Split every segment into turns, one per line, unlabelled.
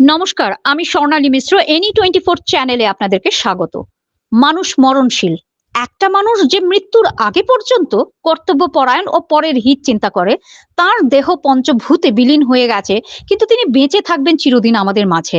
নমস্কার, আমি Swarnali Mishra, any twenty four চ্যানেলে আপনাদেরকে স্বাগত। মানুষ মরণশীল। একটা মানুষ যে মৃত্যুর আগে পর্যন্ত কর্তব্য পরায়ণ ও পরের হিত চিন্তা করে, তার দেহ পঞ্চভূতে বিলীন হয়ে গেছে, কিন্তু তিনি বেঁচে থাকবেন চিরদিন আমাদের মাঝে।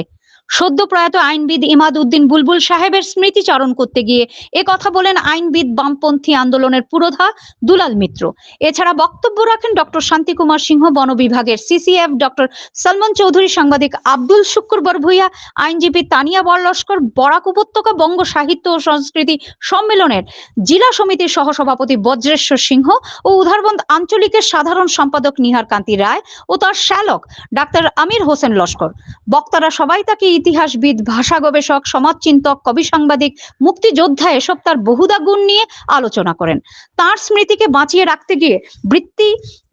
সদ্য প্রয়াত আইনবিদ ইমাদ উদ্দিন বুলবুল সাহেবের স্মৃতিচারণ করতে গিয়ে এ কথা বলেন আইনবিদ বামপন্থী আন্দোলনের পুরোধা দুলাল মিত্র। এছাড়া বক্তব্য রাখেন ডক্টর শান্তিকুমার সিংহ, বন বিভাগের সিসিএফ ডক্টর সলমন চৌধুরী, সাংবাদিক আব্দুল শুক্রবর ভুইয়া আইনজীবী তানিয়া বরলস্কর, বরাক উপত্যকা বঙ্গ সাহিত্য ও সংস্কৃতি সম্মেলনের জেলা সমিতির সহসভাপতি বজ্রেশ্বর সিংহ ও উধারবন্দ আঞ্চলিকের সাধারণ সম্পাদক নিহার কান্তি রায় ও তার শ্যালক ডাক্তার আমির হোসেন লস্কর। বক্তারা সবাই তাকে ইতিহাসবিদ, ভাষা গবেষক, সমাজচিন্তক, কবি সাংবাদিক, মুক্তিযোদ্ধা এসব তার বহুদা গুণ নিয়ে আলোচনা করেন। তার স্মৃতিকে বাঁচিয়ে রাখতে গিয়ে বৃত্তি,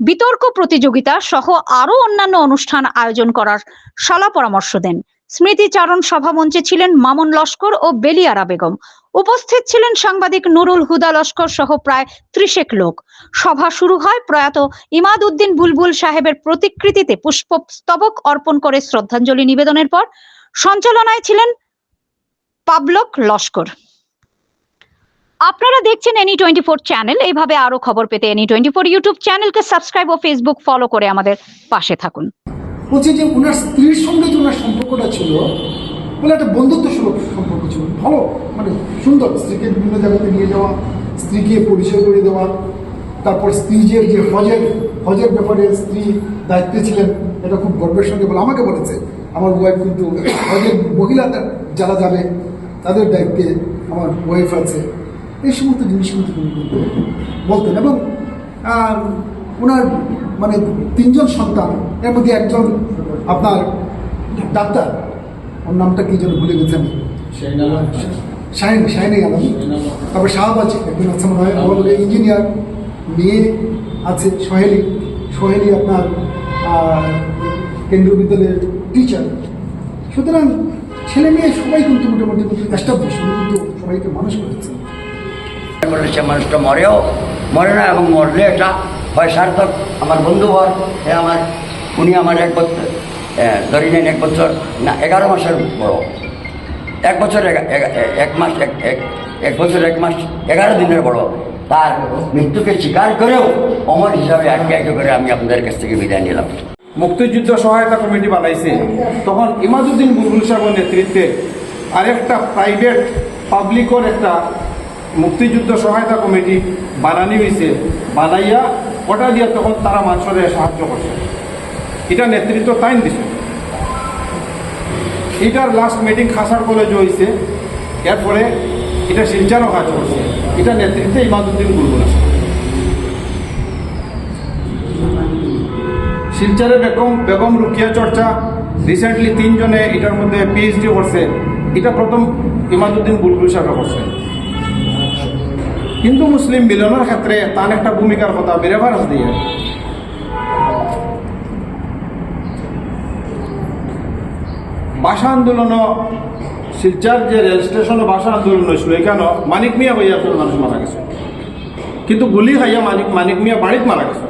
বিতর্ক প্রতিযোগিতা সহ আরও অন্যান্য অনুষ্ঠান আয়োজন করার সলা পরামর্শ দেন। স্মৃতিচারণ সভা মঞ্চে ছিলেন মামুন লস্কর ও বেলিয়ারা বেগম। উপস্থিত ছিলেন সাংবাদিক নুরুল হুদা লস্কর সহ প্রায় ত্রিশেক লোক। সভা শুরু হয় প্রয়াত ইমাদ উদ্দিন বুলবুল সাহেবের প্রতিকৃতিতে পুষ্পস্তবক অর্পণ করে শ্রদ্ধাঞ্জলি নিবেদনের পর। সঞ্চালনায় ছিলেন পাবলক লস্কর। আপনারা দেখছেন এনি টোয়েন্টি ফোর চ্যানেল এইভাবে আরও খবর পেতে এনি টোয়েন্টি ফোর ইউটিউব চ্যানেলকে সাবস্ক্রাইব ও ফেসবুক ফলো করে আমাদের পাশে থাকুন।
বলছে যে ওনার স্ত্রীর সঙ্গে যে ওনার সম্পর্কটা ছিল, বলে একটা বন্ধুত্ব সুলভ সম্পর্ক ছিল। ভালো মানে সুন্দর। স্ত্রীকে বিভিন্ন জায়গাতে নিয়ে যাওয়া, স্ত্রীকে পরিচয় করে দেওয়া, তারপর স্ত্রী যে হজের হজের ব্যাপারে স্ত্রী দায়িত্বে ছিলেন, এটা খুব গর্বের সঙ্গে বলে, আমাকে বলেছে। আমার ওয়াইফ কিন্তু হজের মহিলা যারা যাবে তাদের দায়িত্বে আমার ওয়াইফ আছে। এই সমস্ত জিনিস কিন্তু তিনি কিন্তু বলতেন এবং ওনার মানে তিনজন সন্তান এর মধ্যে একজন আপনার ডাক্তার। ওর নামটা কি যেন ভুলে গেছি আমি। শাহিন শাহিনে গেলাম তারপর সাহাব আছে একজন আছে মনে হয় ইঞ্জিনিয়ার মেয়ে আছে সোহেলি। সোহেলি আপনার কেন্দ্রীয় বিদ্যালয়ের টিচার সুতরাং ছেলে মেয়ে সবাই কিন্তু মোটামুটি কিন্তু কিন্তু সবাইকে মানুষ করেছে।
মানুষটা মরেও, মরে না এবং মরলে এটা হয় সার্থক। আমার বন্ধু হয় সে আমার, উনি আমার এক বছর ধরি নেন এক বছর না, এগারো মাসের বড়। এক বছর এক মাস এক বছর, এক মাস, এগারো দিনের বড়। তার মৃত্যুকে স্বীকার করেও অমর হিসাবে আটকে আটকে করে আমি আপনাদের কাছ থেকে বিদায় নিলাম।
মুক্তিযুদ্ধ সহায়তা কমিটি বানাইছে। তখন ইমাদুদ্দিন বুলবুল সাহেবের নেতৃত্বে আরেকটা প্রাইভেট পাবলিকর একটা মুক্তিযুদ্ধ সহায়তা কমিটি বানানি হয়েছে বানাইয়া ওটা দিয়া তখন তারা মানুষের সাহায্য করছে। এটা নেতৃত্ব তাইন দিছে। এটার লাস্ট মিটিং খাসার কলেজে হয়েছে এরপরে এটা শিলচারও কাজ করছে। এটা নেতৃত্বে ইমাদুদ্দিন বুলবুল আছে শিলচরে বেগম বেগম রুকিয়া চর্চা। রিসেন্টলি তিনজনে এটার মধ্যে পিএইচডি করছে। এটা প্রথম ইমাদুদ্দিন বুলবুল সাহেব করছে। হিন্দু মুসলিম মিলনের ক্ষেত্রে তার একটা ভূমিকার কথা বেরেভারাস দিয়ে। ভাষা আন্দোলনও, শিলচার যে রেল স্টেশনে ভাষা আন্দোলন হয়েছিল এখানে মানিক মিয়া হইয়া মানুষ মারা গেছে। কিন্তু গুলি খাইয়া মানিক মানিক মিয়া বাড়িত মারা গেছে।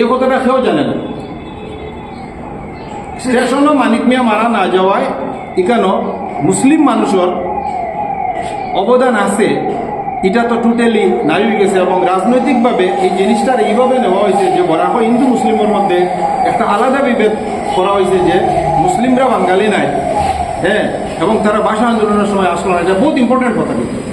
এই কথাটা কেউ জানে না। স্টেশনও মানিক মিয়া মারা না যাওয়ায় এখানো মুসলিম মানুষের অবদান আছে। এটা তো টোটালি নাই হয়ে গেছে এবং রাজনৈতিকভাবে এই জিনিসটার এইভাবে নেওয়া হয়েছে যে বরাক হিন্দু মুসলিমের মধ্যে একটা আলাদা বিভেদ করা হয়েছে যে মুসলিমরা বাঙালি নাই। হ্যাঁ এবং তারা ভাষা আন্দোলনের সময় আসলো না। এটা বহুত ইম্পর্টেন্ট কথা কিন্তু।